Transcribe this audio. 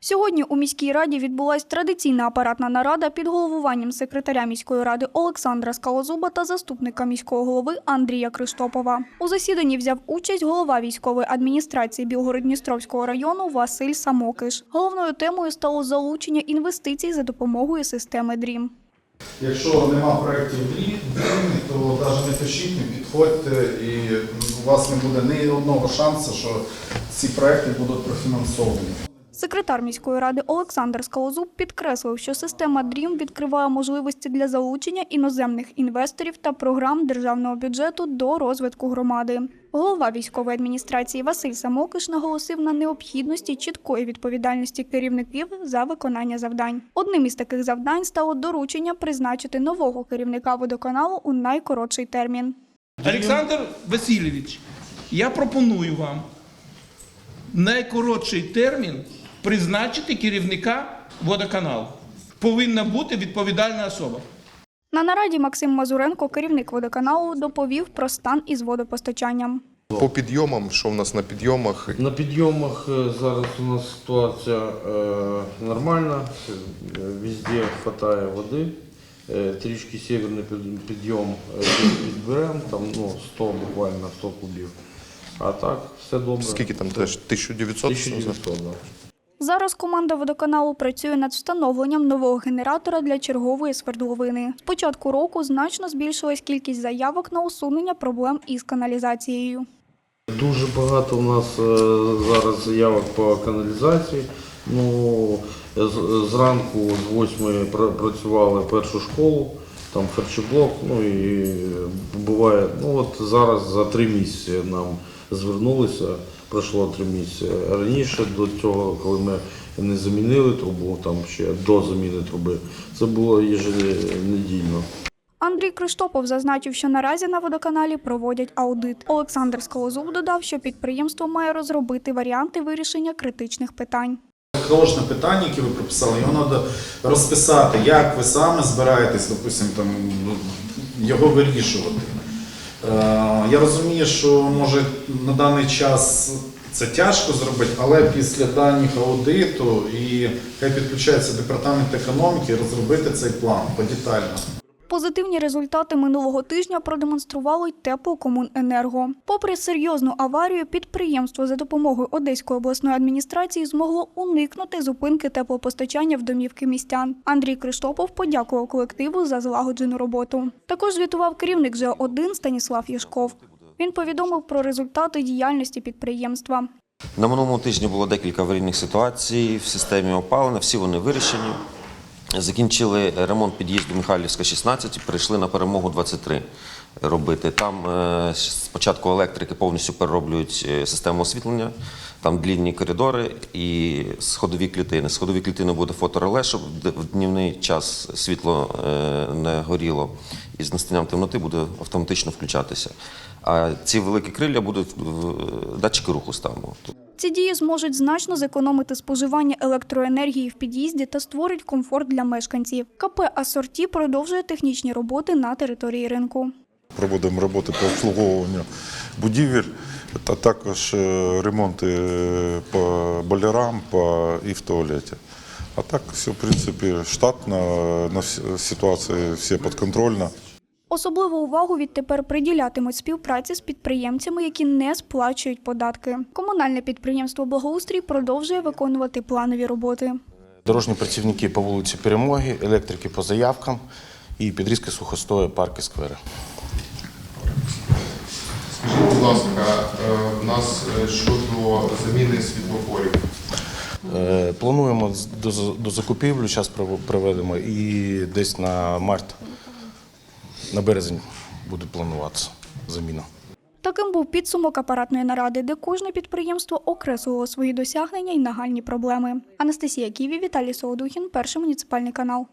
Сьогодні у міській раді відбулась традиційна апаратна нарада під головуванням секретаря міської ради Олександра Скалозуба та заступника міського голови Андрія Криштопова. У засіданні взяв участь голова військової адміністрації Білгород-Дністровського району Василь Самокиш. Головною темою стало залучення інвестицій за допомогою системи ДРІМ. Якщо нема проєктів дрі- дрімі, то навіть не пишіть, не підходьте, і у вас не буде ні одного шансу, що ці проекти будуть профінансовані. Секретар міської ради Олександр Скалозуб підкреслив, що система DREAM відкриває можливості для залучення іноземних інвесторів та програм державного бюджету до розвитку громади. Голова військової адміністрації Василь Самокиш наголосив на необхідності чіткої відповідальності керівників за виконання завдань. Одним із таких завдань стало доручення призначити нового керівника водоканалу у найкоротший термін. Олександр Васильович, я пропоную вам найкоротший термін призначити керівника водоканалу. Повинна бути відповідальна особа. На нараді Максим Мазуренко, керівник водоканалу, доповів про стан із водопостачанням. По підйомам, що в нас на підйомах, На підйомах е, зараз у нас ситуація е, нормальна, е, везде вистачає води. Е, Трішки северний підйом е, підберемо, там ну, 100 буквально 100 кубів. А так, все добре. скільки там теж 1900? 1900, да. Зараз команда водоканалу працює над встановленням нового генератора для чергової свердловини. З початку року значно збільшилась кількість заявок на усунення проблем із каналізацією. Дуже багато у нас е, зараз заявок по каналізації. Ну, зранку з 8 пра- працювали першу школу, там харчоблок, ну і буває, ну от зараз за три місяці нам звернулися, пройшло три місяці. Раніше до цього, коли ми не замінили трубу, там ще до заміни труби, це було еженедільно. Андрій Криштопов зазначив, що наразі на водоканалі проводять аудит. Олександр Скалозуб додав, що підприємство має розробити варіанти вирішення критичних питань. Кожне питання, яке ви прописали, його треба розписати, як ви саме збираєтесь, допустим, там, ну, його вирішувати. Е, Я розумію, що може на даний час це тяжко зробити, але після даних аудиту і хай підключається департамент економіки розробити цей план подетально. Позитивні результати минулого тижня продемонструвало й теплокомуненерго. Попри серйозну аварію, підприємство за допомогою Одеської обласної адміністрації змогло уникнути зупинки теплопостачання в домівки містян. Андрій Криштопов подякував колективу за злагоджену роботу. Також звітував керівник ЖО-1 Станіслав Єшков. Він повідомив про результати діяльності підприємства. На минулому тижні було декілька аварійних ситуацій в системі опалення, всі вони вирішені. Закінчили ремонт під'їзду Михайлівська, 16 і перейшли на перемогу 23 робити. Там е, спочатку електрики повністю перероблюють е, систему освітлення, там длінні коридори і сходові клітини. Сходові клітини буде фотореле, щоб в днівний час світло е, не горіло. І з настанням темноти буде автоматично включатися. А ці великі крилля будуть датчики руху ставимо. Ці дії зможуть значно зекономити споживання електроенергії в під'їзді та створить комфорт для мешканців. КП Асорті продовжує технічні роботи на території ринку. Проводимо роботи по обслуговуванню будівель, та також е, ремонти е, по болярам і в туалеті. А так все, в принципі, штатно, на ситуація всі підконтрольна. Особливу увагу відтепер приділятимуть співпраці з підприємцями, які не сплачують податки. Комунальне підприємство Благоустрій продовжує виконувати планові роботи. Дорожні працівники по вулиці Перемоги, електрики по заявкам і підрізки сухостою парки сквери. Скажіть, будь ласка, е, в нас е, щодо заміни світлофорів. Е, Плануємо з- до, з- до закупівлі, зараз проведемо і десь на март, на березень буде плануватися заміна. Таким був підсумок апаратної наради, де кожне підприємство окреслило свої досягнення і нагальні проблеми. Анастасія Ківі, Віталій Солодухін, перший муніципальний канал.